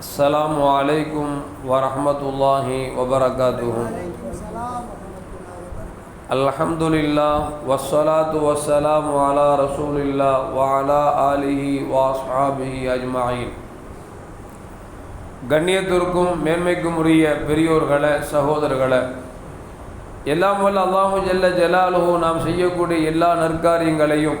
السلام عليكم ورحمة الله وبركاته الحمد لله والصلاة والسلام على رسول الله وعلى آله وأصحابه أجمعين கண்ணியத்திற்கும் மேன்மைக்கும் உரிய பெரியோர்களே சகோதரர்களே எல்லாம் வல்ல அல்லாஹு ஜல்ல ஜலாலுஹு நாம் செய்யக்கூடிய எல்லா நற்காரியங்களையும்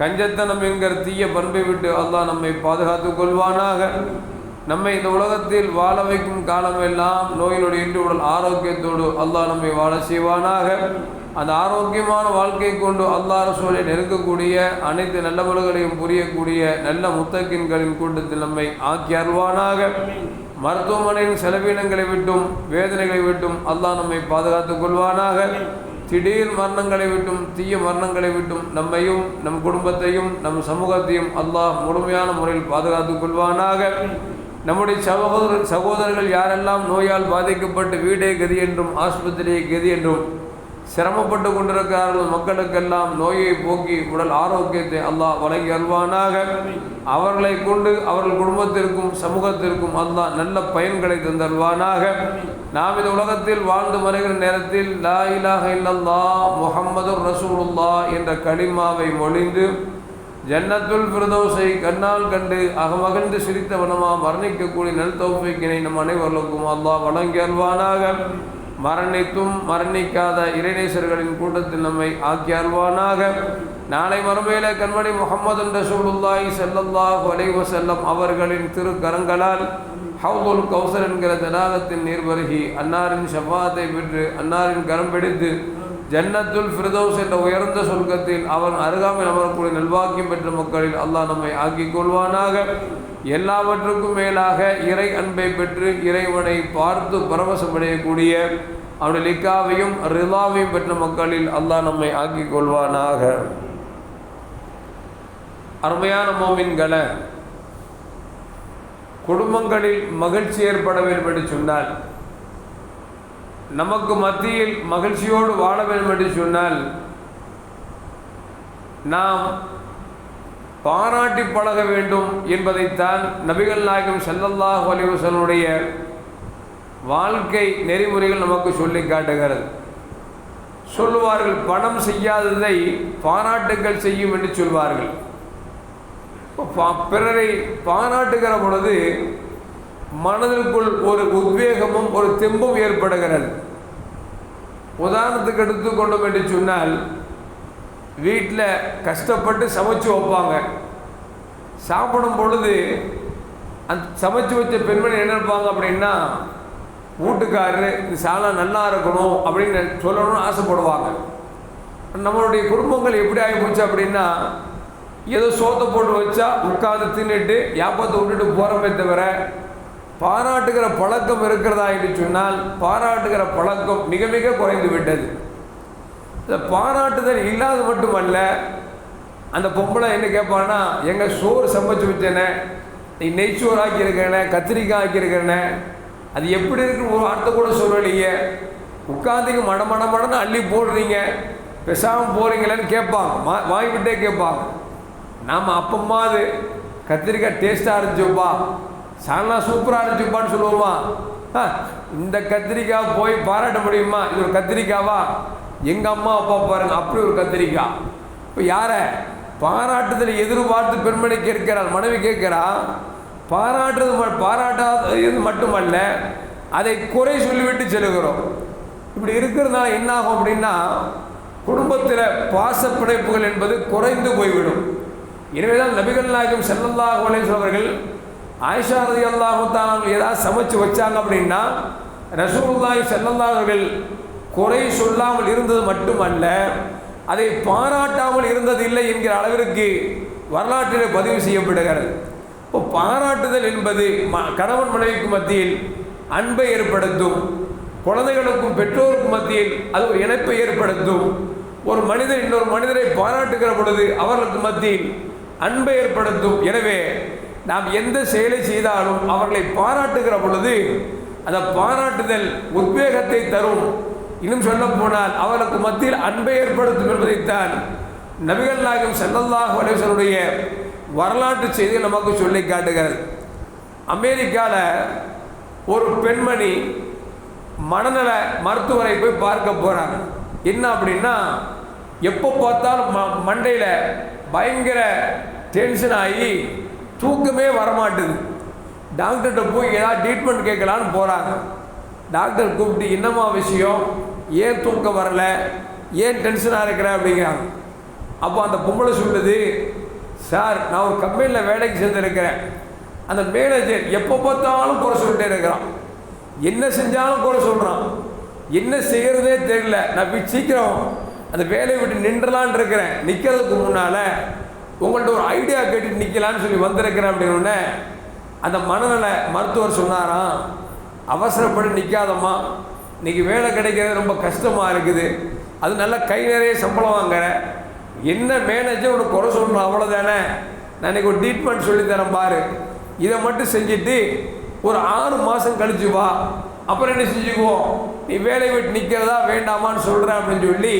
கஞ்சத்தனம் என்கிற தீய பண்பை விட்டு அல்லாஹ் நம்மை பாதுகாத்துக் கொள்வானாக. நம்மை இந்த உலகத்தில் வாழ வைக்கும் காலமெல்லாம் நோயினுடைய இன்று உடல் ஆரோக்கியத்தோடு அல்லாஹ் நம்மை வாழ செய்வானாக. அந்த ஆரோக்கியமான வாழ்க்கை கொண்டு அல்லாஹ் சூழலை நெருங்கக்கூடிய அனைத்து நல்லவர்களையும் புரியக்கூடிய நல்ல முத்தக்கின்களின் கூட்டத்தில் நம்மை ஆக்கி அருள்வானாக. மருத்துவமனையின் செலவினங்களை விட்டும் வேதனைகளை விட்டும் அல்லாஹ் நம்மை பாதுகாத்துக் கொள்வானாக. திடீர் மரணங்களை விட்டும் தீய மரணங்களை விட்டும் நம்மையும் நம் குடும்பத்தையும் நம் சமூகத்தையும் அல்லாஹ் முழுமையான முறையில் பாதுகாத்துக் கொள்வானாக. நம்முடைய சகோதர சகோதரர்கள் யாரெல்லாம் நோயால் பாதிக்கப்பட்டு வீடே கதி என்றும் ஆஸ்பத்திரியை கதி என்றும் சிரமப்பட்டு கொண்டிருக்கிறார்கள். மக்களுக்கெல்லாம் நோயை போக்கி உடல் ஆரோக்கியத்தை அல்லாஹ் வழங்கி அல்வானாக அவர்களை கொண்டு அவர்கள் குடும்பத்திற்கும் சமூகத்திற்கும் அல்லாஹ் நல்ல பயன்களை தந்தல்வானாக நாம் இந்த உலகத்தில் வாழ்ந்து வருகிற நேரத்தில் லா இலாஹ இல்லல்லா முஹம்மது ரசூலுல்லா என்ற களிமாவை மொழிந்து ஜன்னத்துல் பிரதோசை கண்ணால் கண்டு அகமகிழ்ந்து சிரித்தவனமா மரணிக்கக்கூடிய நல் தௌஃபிக்கினை நம் அனைவர்களுக்கும் அல்லாஹ் வழங்கி அல்வானாக மரணித்தும் மரணிக்காத இறைநேசர்களின் கூட்டத்தில் நம்மை ஆக்கி நாளை மறுமையில கண்மணி முகமது ரசூலுல்லாய் செல்லல்லாஹ் அலைஹி செல்லம் அவர்களின் திருக்கரங்களால் ஹவுதுல் கௌசர் என்கிற தடாகத்தின் நீர்வருகி அன்னாரின் செவ்வாத்தை பெற்று அன்னாரின் கரம் பிடித்து ஜன்னத்துல் ஃபிரதோஸ் என்ற உயர்ந்த சொர்க்கத்தில் அவன் அருகாமையில் அமரக்கூடிய நல்வாக்கியம் பெற்ற மக்களில் அல்லாஹ் நம்மை ஆக்கிக் கொள்வானாக. எல்லாவற்றுக்கும் மேலாக இறை அன்பை பெற்று இறைவனை பார்த்து பரவசமடையக்கூடிய அவனுடைய லிக்காவையும் ரிலாவையும் பெற்ற மக்களில் அல்லாஹ் நம்மை ஆக்கிக் கொள்வானாக. அருமையான மோமின்களை குடும்பங்களில் மகிழ்ச்சி ஏற்பட வேண்டும் என்று சொன்னால் நமக்கு மத்தியில் மகிழ்ச்சியோடு வாழ வேண்டும் என்று சொன்னால் நாம் பாராட்டி பழக வேண்டும் என்பதைத்தான் நபிகள் நாயகம் செல்லல்லாஹ் அலிவசனுடைய வாழ்க்கை நெறிமுறைகள் நமக்கு சொல்லி காட்டுகிறது. சொல்லுவார்கள் பணம் செய்யாததை பாராட்டுகள் செய்யும் என்று சொல்வார்கள். பிறரை பாராட்டுகிற பொழுது மனதிற்குள் ஒரு உத்வேகமும் ஒரு தெம்பும் ஏற்படுகிறது. உதாரணத்துக்கு எடுத்துக்கொண்டோம் என்று சொன்னால் வீட்டில் கஷ்டப்பட்டு சமைச்சு வைப்பாங்க. சாப்பிடும் பொழுது அந்த சமைச்சு வச்ச பெண்மணி என்ன இருப்பாங்க அப்படின்னா வீட்டுக்காரரு இந்த சாலை நல்லா இருக்கணும் அப்படின்னு சொல்லணும்னு ஆசைப்படுவாங்க. நம்மளுடைய குடும்பங்கள் எப்படி ஆகி போச்சு அப்படின்னா ஏதோ சோத்தை போட்டு வச்சா உட்காந்து தின்னுட்டு யாப்பத்தை விட்டுட்டு போகிறமே தவிர பாராட்டுகிற பழக்கம் இருக்கிறதா என்று சொன்னால் பாராட்டுகிற பழக்கம் மிக மிக குறைந்து விட்டது. இந்த பாராட்டுதல் இல்லாது மட்டுமல்ல அந்த பொம்பளை என்ன கேட்பான்னா எங்கள் சோறு சமைச்சு வச்சேனே நீ நெய்ச்சோறு ஆக்கியிருக்கேனே கத்திரிக்காய் ஆக்கியிருக்கேனே அது எப்படி இருக்குன்னு ஒரு வார்த்தை கூட சொல்லலையே. உட்காந்துக்கு மட மட மடன்னு அள்ளி போடுறீங்க. பெசாமல் போகிறீங்களேன்னு கேட்பாங்க. மா வாங்கிவிட்டே கேட்பாங்க. நாம் அப்பம்மா அது கத்திரிக்காய் டேஸ்ட்டாக இருந்துச்சுப்பா. சாலனா சூப்பராக இருந்துச்சுப்பான்னு சொல்லுவோமா? இந்த கத்திரிக்காய் போய் பாராட்ட முடியுமா? இது ஒரு கத்திரிக்காவா? எங்கள் அம்மா அப்பா பாருங்க அப்படி ஒரு கத்திரிக்காய். இப்போ யாரை? பாராட்டுதல் எதிர்பார்த்து பெண்மணி கேட்கிறாள் மனைவி கேட்கிறா பாராட்டுறது பாராட்டாதது மட்டுமல்ல அதை குறை சொல்லிவிட்டு செல்கிறோம். இப்படி இருக்கிறதுனால என்னாகும் அப்படின்னா குடும்பத்தில் பாசப்பிணைப்புகள் என்பது குறைந்து போய்விடும். எனவேதான் நபிகள் நாயகம் செல்லல்லாஹ் அவர்கள் ஆயிஷா ரதி அல்லாஹுத்தான் ஏதாவது சமைச்சு வச்சாங்க அப்படின்னா ரசூல்லாய் செல்லல்லாஹர்கள் குறை சொல்லாமல் இருந்தது மட்டுமல்ல அதை பாராட்டாமல் இருந்தது இல்லை என்கிற அளவிற்கு வரலாற்றில் பதிவு செய்யப்படுகிறது. இப்போ பாராட்டுதல் என்பது ம கணவன் மனைவிக்கு மத்தியில் அன்பை ஏற்படுத்தும் குழந்தைகளுக்கும் பெற்றோருக்கும் மத்தியில் அது ஒரு இணைப்பை ஏற்படுத்தும் ஒரு மனிதர் இன்னொரு மனிதரை பாராட்டுகிற பொழுது அவர்களுக்கு மத்தியில் அன்பை ஏற்படுத்தும். எனவே நாம் எந்த செயலை செய்தாலும் அவர்களை பாராட்டுகிற பொழுது அந்த பாராட்டுதல் உத்வேகத்தை தரும். இன்னும் சொல்ல போனால் அவர்களுக்கு மத்தியில் அன்பை ஏற்படுத்தும் என்பதைத்தான் நபிகள் நாயகம் ஸல்லல்லாஹு அலைஹி வரலாற்று செய்தி நமக்கு சொல்லி காட்டுகிறது. அமெரிக்காவில் ஒரு பெண்மணி மனநல மருத்துவரை போய் பார்க்க போகிறாங்க என்ன அப்படின்னா எப்போ பார்த்தாலும் ம மண்டையில் பயங்கர டென்ஷன் ஆகி தூக்கமே வரமாட்டுது. டாக்டர்கிட்ட போய் ஏதாவது ட்ரீட்மெண்ட் கேட்கலான்னு போகிறாங்க டாக்டர் கூப்பிட்டு என்னம்மா விஷயம்? ஏன் தூக்கம் வரல? ஏன் டென்ஷனாக இருக்கிற? அப்படிங்கிறாங்க. அப்போ அந்த பொம்பளை சொல்லுது சார் நான் ஒரு கம்பெனியில் வேலைக்கு சேர்ந்துருக்கிறேன். அந்த மேனேஜர் எப்போ பார்த்தாலும் குறை சொல்லிட்டே இருக்கிறான். என்ன செஞ்சாலும் குறை சொல்கிறான் என்ன செய்கிறதே தெரியல. நான் சீக்கிரம் அந்த வேலையை விட்டு நின்றலான் இருக்கிறேன். நிற்கிறதுக்கு முன்னால் உங்கள்கிட்ட ஒரு ஐடியா கேட்டுட்டு நிற்கலான்னு சொல்லி வந்திருக்கிறேன் அப்படின்னு அந்த மனநல மருத்துவர் சொன்னாராம் அவசரப்பட்டு நிற்காதம்மா இன்றைக்கி வேலை கிடைக்கிறது ரொம்ப கஷ்டமாக இருக்குது. அது நல்லா கை நிறைய சம்பளம் வாங்குற. என்ன மேனேஜர் உனக்கு குறை சொல்லணும் அவ்வளோதானே நான் இன்னைக்கு ஒரு ட்ரீட்மெண்ட் சொல்லித்தரேன் பாரு. இதை மட்டும் செஞ்சுட்டு ஒரு ஆறு மாதம் கழிச்சு வா. அப்புறம் என்ன செஞ்சுக்குவோம்? நீ வேலையை விட்டு நிற்கிறதா வேண்டாமான்னு சொல்கிறேன் அப்படின்னு சொல்லி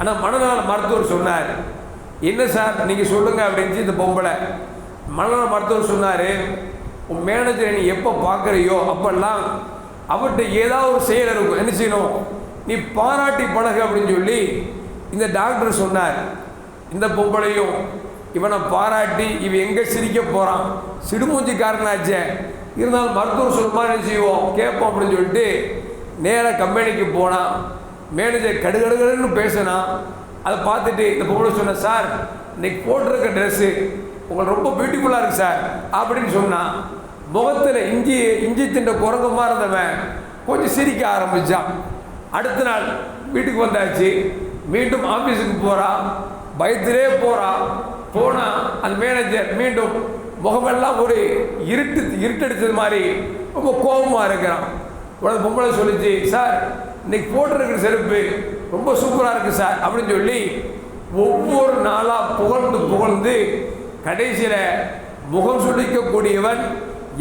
ஆனால் மனநல மருத்துவர் சொன்னார். என்ன சார் நீங்கள் சொல்லுங்கள் அப்படின்னு இந்த பொம்பளை. மனநல மருத்துவர் சொன்னார் உன் மேனேஜரை நீ எப்போ பார்க்குறியோ அப்பெல்லாம் அவர்கிட்ட ஏதாவது ஒரு செயல் இருக்கும். என்ன செய்யணும்? நீ பாராட்டி பழகு அப்படின்னு சொல்லி இந்த டாக்டர் சொன்னார். இந்த பொம்பளையும் இவனை பாராட்டி இவன் எங்கே சிரிக்க போகிறான் சிடுமூஞ்சிக்காரனாச்சே. இருந்தாலும் மருத்துவர் சொல்லுமா என்ன செய்வோம்? கேட்போம் அப்படின்னு சொல்லிட்டு நேராக கம்பெனிக்கு போனான். மேனேஜர் கடுகடுகடுன்னு பேசினான். அதை பார்த்துட்டு இந்த பொம்பளை சொன்ன சார் இன்னைக்கு போட்டிருக்க ட்ரெஸ்ஸு உங்களுக்கு ரொம்ப பியூட்டிஃபுல்லாக இருக்கு சார் அப்படின்னு சொன்னான் முகத்தில் இஞ்சி இஞ்சி தின்ற குரங்கமாக இருந்தவன் கொஞ்சம் சிரிக்க ஆரம்பித்தான் அடுத்த நாள் வீட்டுக்கு வந்தாச்சு. மீண்டும் ஆஃபீஸுக்கு போகிறான் பயத்திலே போகிறான் போனால் அந்த மேனேஜர் மீண்டும் முகமெல்லாம் ஒரு இருட்டு இருட்டடித்தது மாதிரி ரொம்ப கோபமாக இருக்கிறான். உடனே பொம்பளை சொல்லிச்சு சார் இன்னைக்கு போட்டிருக்கிற செருப்பு ரொம்ப சூப்பராக இருக்குது சார் அப்படின்னு சொல்லி ஒவ்வொரு நாளாக புகழ்ந்து புகழ்ந்து கடைசியில் முகம் சுளிக்கக்கூடியவன்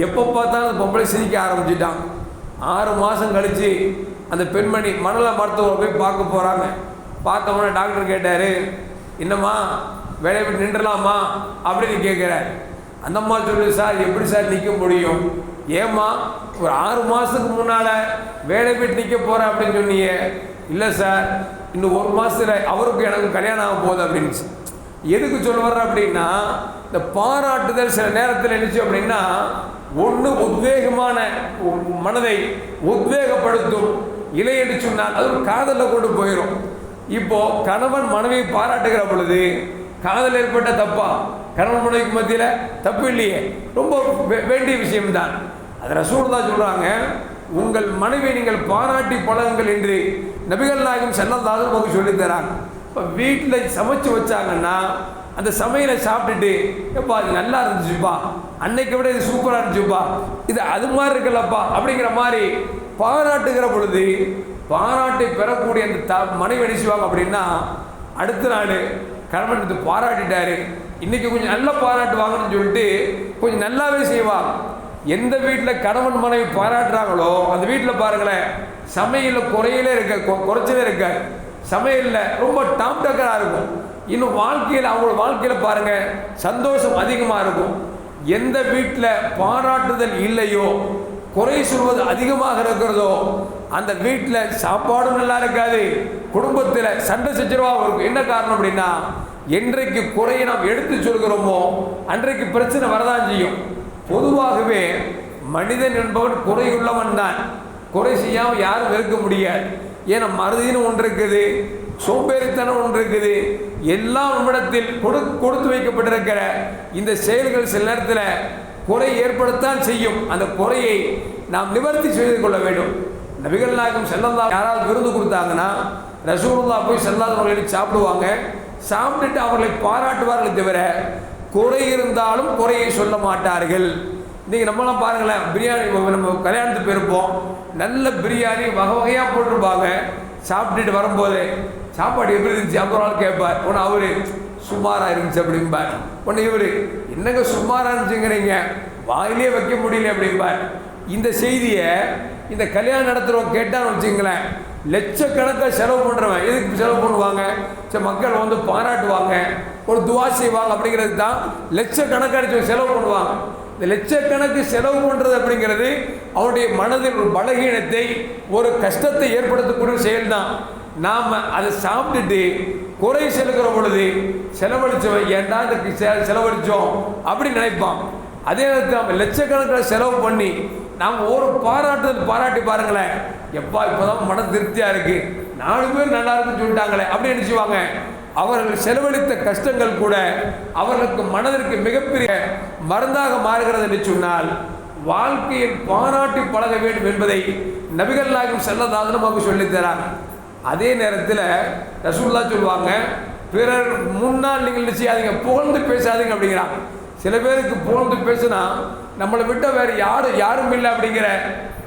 எப்போ பார்த்தாலும் பொம்பளை சிரிக்க ஆரம்பிச்சிட்டான். ஆறு மாதம் கழித்து அந்த பெண்மணி மணல மருத்துவரை போய் பார்க்க போகிறாங்க பார்த்தவொடனே டாக்டர் கேட்டார் என்னம்மா வேலையை விட்டு நின்றலாமா அப்படின்னு கேட்குறார் அந்த அம்மா சொல்லு சார் எப்படி சார் நிற்க முடியும்? ஏம்மா ஒரு ஆறு மாதத்துக்கு முன்னால் வேலை விட்டு நிற்க போகிறேன் அப்படின்னு சொன்னீங்க. இல்லை சார் இன்னும் ஒரு மாதத்தில் அவருக்கும் எனக்கு கல்யாணம் ஆக போகுது அப்படின்னுச்சு எதுக்கு சொல்ல வர்ற அப்படின்னா இந்த பாராட்டுதல் சில நேரத்தில் நினச்சி அப்படின்னா ஒன்று உத்வேகமான மனதை உத்வேகப்படுத்தும். இல்லை என்று சொன்னால் அது ஒரு காதலில் கொண்டு போயிடும் இப்போ கணவன் மனைவியை பாராட்டுகிற பொழுது காதல் ஏற்பட்ட தப்பா? கணவன் மனைவிக்கு மத்தியில் தப்பு இல்லையே. ரொம்ப வே- வேண்டிய விஷயம்தான். அது ரசூல் தான் சொல்கிறாங்க உங்கள் மனைவியை நீங்கள் பாராட்டி பழகுங்கள் என்று நபிகள் நாயகம் செல்லந்தாலும் நமக்கு சொல்லித் தராங்க. இப்போ வீட்டில் சமைச்சு வச்சாங்கன்னா அந்த சமையலை சாப்பிட்டுட்டு எப்பா இது நல்லா இருந்துச்சுப்பா. அன்னைக்கு விட இது சூப்பராக இருந்துச்சுப்பா. இது அது மாதிரி இருக்குல்லப்பா அப்படிங்கிற மாதிரி பாராட்டுகிற பொழுது பாராட்டை பெறக்கூடிய அந்த த மனைவி அடிச்சுவாங்க செய்வாங்க அப்படின்னா அடுத்த நாள் கணவன் இது பாராட்டிட்டாரு. இன்றைக்கி கொஞ்சம் நல்ல பாராட்டு வாங்கணும்னு சொல்லிட்டு கொஞ்சம் நல்லாவே செய்வாள் எந்த வீட்டில் கணவன் மனைவி பாராட்டுறாங்களோ அந்த வீட்டில் பாருங்களேன் சமையலில் குறையிலே இருக்க கொ- குறைச்சலே இருக்க. சமையலில் ரொம்ப டாப் டக்கராக இருக்கும். இன்னும் வாழ்க்கையில் அவங்களோட வாழ்க்கையில் பாருங்க சந்தோஷம் அதிகமாக இருக்கும். எந்த வீட்டில் பாராட்டுதல் இல்லையோ குறை சொல்வது அதிகமாக இருக்கிறதோ அந்த வீட்டில் சாப்பாடும் நல்லா இருக்காது. குடும்பத்தில் சண்டை சச்சரவாகவும் இருக்கும். என்ன காரணம் அப்படின்னா என்றைக்கு குறையை நாம் எடுத்து சொல்கிறோமோ அன்றைக்கு பிரச்சனை வரதான் செய்யும். பொதுவாகவே மனிதன் என்பவன் குறையுள்ளவன் தான். குறை செய்யாமல் யாரும் இருக்க முடியாது. ஏன்னா மறதின்னு ஒன்று இருக்குது சோம்பேறித்தனம் ஒன்று இருக்குது. எல்லாம் நம்மிடத்தில் கொடு கொடுத்து வைக்கப்பட்டிருக்கிற இந்த செயல்கள் சில நேரத்தில் குறை ஏற்படத்தான் செய்யும். அந்த குறையை நாம் நிவர்த்தி செய்து கொள்ள வேண்டும். நபிகள் நாயகம் செல்லந்தா யாராவது விருது கொடுத்தாங்கன்னா ரசூலுல்லா போய் செல்லாதவர்களை சாப்பிடுவாங்க. சாப்பிட்டுட்டு அவர்களை பாராட்டுவார்களே தவிர குறை இருந்தாலும் குறையை சொல்ல மாட்டார்கள். நீங்கள் நம்மளாம் பாருங்களேன் பிரியாணி நம்ம கல்யாணத்துக்கு போயிருப்போம். நல்ல பிரியாணி வகை வகையாக போட்டிருப்பாங்க. சாப்பிட்டுட்டு வரும்போது சாப்பாடு எப்படி இருந்துச்சு? அப்புறம் ஆள் கேட்பார் உடனே அவரு சுமாராக இருந்துச்சு அப்படிம்பார். உடனே இவர் என்னங்க சுமாராக இருந்துச்சுங்கிறீங்க? வாயிலே வைக்க முடியல அப்படிம்பார். இந்த செய்தியை இந்த கல்யாணம் நடத்துகிறவங்க கேட்டான்னு வச்சுங்களேன் லட்சக்கணக்காக செலவு பண்ணுறவன் எதுக்கு செலவு பண்ணுவாங்க? சரி மக்கள் வந்து பாராட்டுவாங்க. ஒரு துவா செய்வாங்க அப்படிங்கிறது தான் லட்சக்கணக்கடிச்சு செலவு பண்ணுவாங்க. இந்த லட்சக்கணக்கு செலவு பண்ணுறது அப்படிங்கிறது அவருடைய மனதில் ஒரு பலகீனத்தை ஒரு கஷ்டத்தை ஏற்படுத்தக்கூடிய செயல் தான் நாம் அதை சாப்பிட்டுட்டு குறை செலுக்கிற பொழுது செலவழிச்சவன் ஏன்டா இந்த செ- செலவழிச்சோம்? அப்படின்னு நினைப்பான். அதே நேரத்தில் நம்ம லட்சக்கணக்கில் செலவு பண்ணி நாம் ஒரு பாராட்டுறது பாராட்டி பாருங்களேன். எப்பா இப்போதான் மன திருப்தியாக இருக்குது நாலு பேர் நல்லா இருக்குன்னு சொல்லிட்டாங்களே அப்படின்னு நினச்சிவாங்க. அவர்கள் செலவழித்த கஷ்டங்கள் கூட அவர்களுக்கு மனதிற்கு மிகப்பெரிய மருந்தாக மாறுகிறது என்று சொன்னால் வாழ்க்கையில் பாராட்டி பழக வேண்டும் என்பதை நபிகள் நாயகம் அவங்க நமக்கு சொல்லித் அதே நேரத்தில் ரசூல்லா சொல்லுவாங்க பிறர் முன்னால் நீங்கள் என்ன செய்யாதீங்க புகழ்ந்து பேசாதீங்க அப்படிங்கிறாங்க. சில பேருக்கு புகழ்ந்து பேசினா நம்மளை விட்ட வேறு யாரும் யாரும் இல்லை அப்படிங்கிற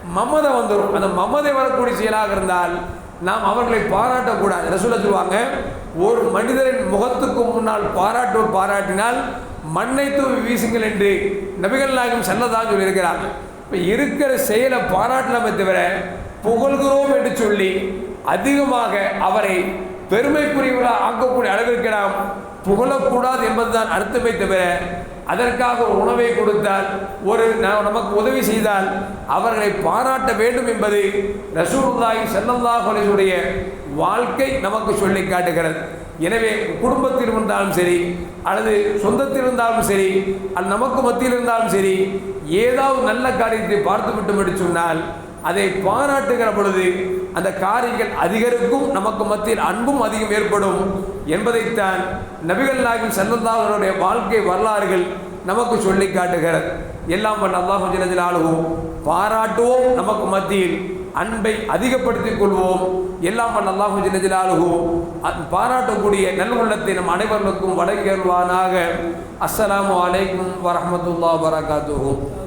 மமதை வந்துடும் அந்த மமதை வரக்கூடிய செயலாக இருந்தால் நாம் அவர்களை பாராட்டக்கூடாது. ரசூலை சொல்லுவாங்க ஒரு மனிதரின் முகத்துக்கு முன்னால் பாராட்டுவோர் பாராட்டினால் மண்ணை தூவி வீசுங்கள் என்று நபிகள் நாயகம் செல்லதாக சொல்லியிருக்கிறாங்க. இப்போ இருக்கிற செயலை பாராட்டலாமே தவிர புகழ்கிறோம் என்று சொல்லி அதிகமாக அவரை பெருமைக்குரியவராக ஆக்கக்கூடிய அளவிற்கு நாம் புகழக்கூடாது என்பதுதான் அர்த்தமே தவிர அதற்காக ஒரு உணவை கொடுத்தால் ஒரு ந- நமக்கு உதவி செய்தால் அவர்களை பாராட்ட வேண்டும் என்பது ரசூலுல்லாஹி ஸல்லல்லாஹு அலைஹி வாழ்க்கை நமக்கு சொல்லி காட்டுகிறது. எனவே குடும்பத்தில் இருந்தாலும் சரி அல்லது சொந்தத்தில் இருந்தாலும் சரி அல்லது நமக்கு மத்தியில் இருந்தாலும் சரி ஏதாவது நல்ல காரியத்தை பார்த்து விட்டு சொன்னால் அதை பாராட்டுகிற பொழுது அந்த காரியங்கள் அதிகரிக்கும் நமக்கு மத்தியில் அன்பும் அதிகம் ஏற்படும் என்பதைத்தான் நபிகள் நாயகம் செல்லந்தாவருடைய வாழ்க்கை வரலாறுகள் நமக்கு சொல்லி காட்டுகிறது. எல்லாம் வல்ல அல்லாஹு ஜலஜலாலுவோம் பாராட்டுவோம் நமக்கு மத்தியில் அன்பை அதிகப்படுத்திக் கொள்வோம். எல்லாம் வல்ல அல்லாஹு ஜலஜலாலுவோம் பாராட்டக்கூடிய நல்லுள்ளத்தை நம் அனைவர்களுக்கும்